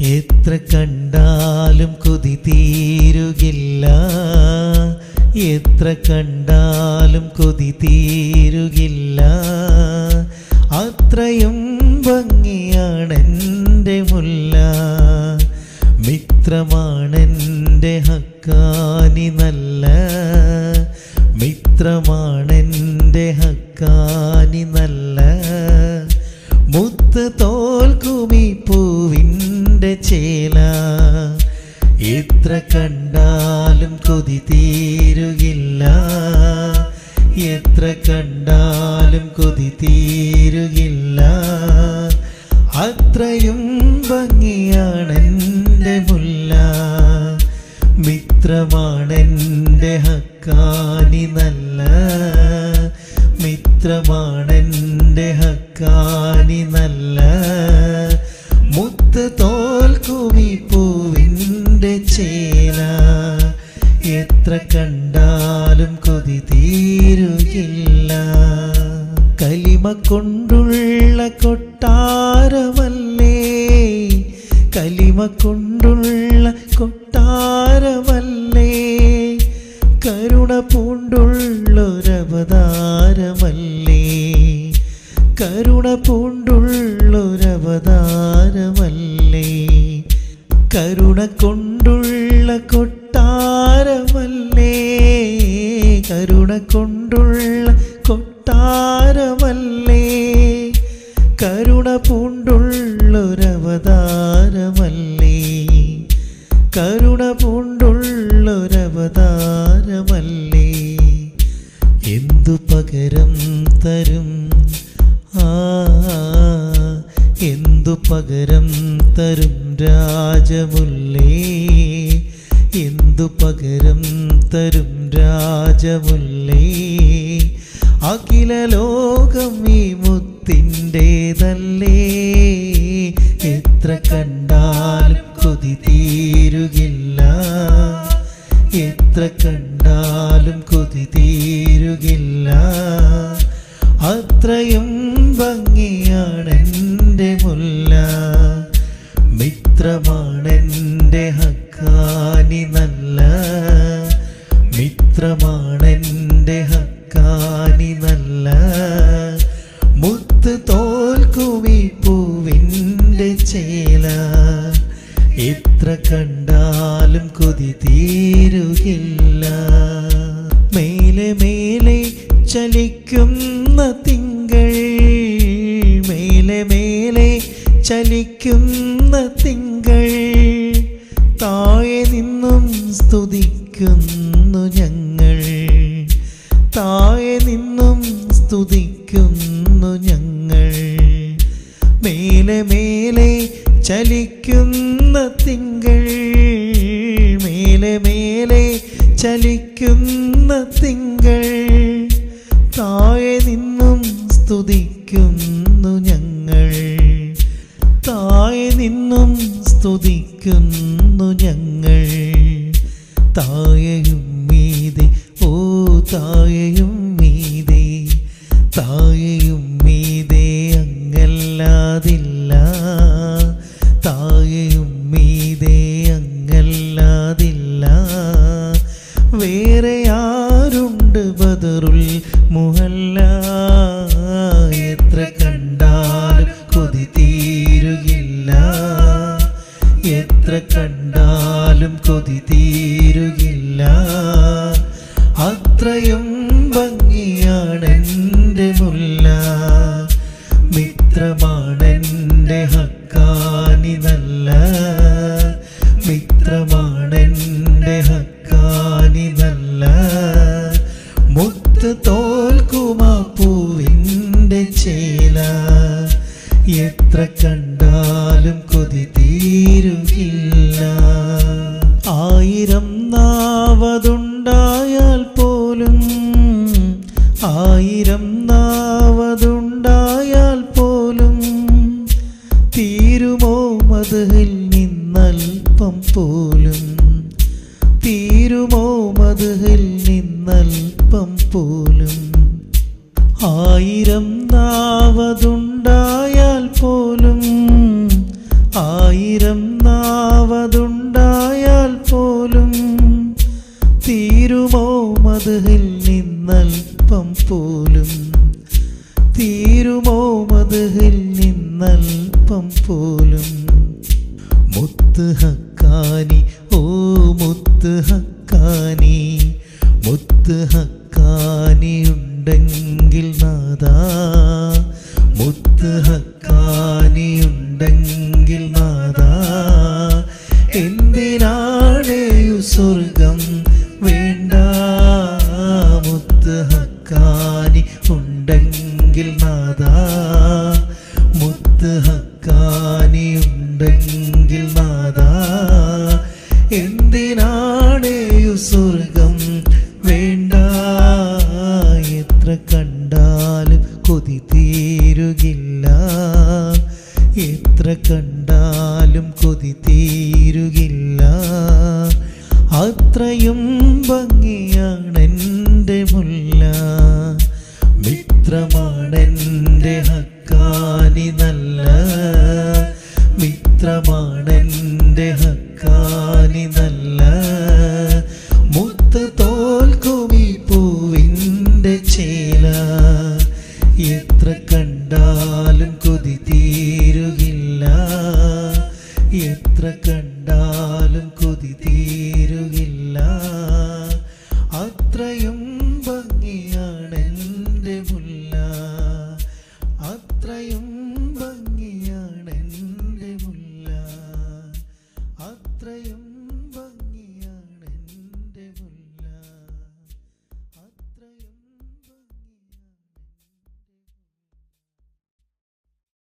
എത്ര കണ്ടാലും കൊതി തീരുകില്ല. എത്ര കണ്ടാലും കൊതി തീരുകില്ല. അത്രയും ഭംഗിയാണെന്റെ മുല്ല. മിത്രമാണെന്റെ ഹക്കാനി നല്ല. മിത്രമാണെന്റെ ഹക്കാനി നല്ല. മുത്ത് തോൽക്കുമി കണ്ടാലും കൊതി തീരുകില്ല. എത്ര കണ്ടാലും കൊതി തീരുകില്ല. അത്രയും ഭംഗിയാണെന്റെ മുല്ല. മിത്രമാണെന്റെ ഹക്കാനി നല്ല. മിത്രമാണെന്റെ എത്ര കണ്ടാലും കൊതി തീരുകില്ല. കലിമ കൊണ്ടുള്ള കൊട്ടാരമല്ലേ? കലിമ കൊണ്ടുള്ള കൊട്ടാരമല്ലേ? കരുണ പൂണ്ടുള്ളൊരവതാരമല്ലേ? കരുണ പൂണ്ടുള്ളൊരവതാരമല്ലേ? കരുണ കൊണ്ടുള്ള കൊട്ടാരമല്ലേ? കരുണ കൊണ്ടുള്ള കൊട്ടാരമല്ലേ? കരുണ പൂണ്ടുള്ളൊരവതാരമല്ലേ കരുണ പൂണ്ടുള്ളൊരവതാരമല്ലേ എന്തു പകരം തരും? ആ എന്തു പകരം തരും രാജമുല്ലേ? എന്തു പകരം തരും രാജമുല്ലേ? അഖില ലോകം ഈ മുത്തിന്റെതല്ലേ? എത്ര കണ്ടാലും കൊതി തീരുകില്ല. എത്ര കണ്ടാലും കൊതി തീരുകില്ല. അത്രയും ഭംഗിയാണെന്റെ മുല്ല. മിത്രമാണെന്റെ ഹക്കാനി മിത്രമാണെന്റെ ഹക്കാനി നല്ല മുത്ത് തോൽക്കുമി പൂവിന്റെ ചേല. ഇത്ര കണ്ടാലും കൊതി തീരുകില്ല. മേലെ മേലെ ചലിക്കുന്ന നിന്നും സ്തുതിക്കുന്നു ഞങ്ങൾ. താഴെ നിന്നും സ്തുതിക്കുന്നു ഞങ്ങൾ. മേലെ മേലെ ചലിക്കുന്ന തിങ്കൾ. മേലെ മേലെ ചലിക്കുന്ന തിങ്കൾ. താഴെ നിന്നും സ്തുതിക്കുന്നു ഞങ്ങൾ. താഴെ നിന്നും സ്തുതിക്കുന്നു ഞങ്ങൾ. തായയും മീതെ ഓ തായയും മീതെ താഴെയും ഭംഗിയാണെന്റെ മുല്ല മിത്രമാണെന്റെ ഹക്കാനി നല്ല മിത്രമാണെന്റെ ഹക്കാനി നല്ല. മുത്ത് തോൽക്കുമാ ചേല എത്ര കണ്ടാലും കൊതി തീരുകില്ല. ആയിരം നാവതുണ്ടായാൽ ആയിരം നാവതുണ്ടായാൽ പോലും തീരുമോ മതിൽ നിന്നൽപ്പം പോലും? തീരുമോ മതിൽ നിന്നൽപ്പം പോലും? ആയിരം നാവതുണ്ടായാൽ പോലും ആയിരം നാവതുണ്ടായാൽ പോലും തീരുമോ മതിൽ നിന്നൽപ്പം പോലും തീരുമോ മതിൽ നിന്നൽപ്പം പോലും? മുത്ത് ഹക്കാനി ഓ മുത്ത് ഹക്കാനി മുത്ത് ഹക്കാനി ഉണ്ടെങ്കിൽ നാദാ മുത്ത് ഹക്കാനി ഉണ്ടെങ്കിൽ ഉണ്ടെങ്കിൽ നാദാ മുത്ത് ഹക്കാനി ഉണ്ടെങ്കിൽ നാദാ. എന്തിനാണ് സ്വർഗം വേണ്ട? എത്ര കണ്ടാലും കൊതി തീരുകില്ല. എത്ര കണ്ടാലും കൊതി തീരുകില്ല. അത്രയും ഭംഗിയാണെന്റെ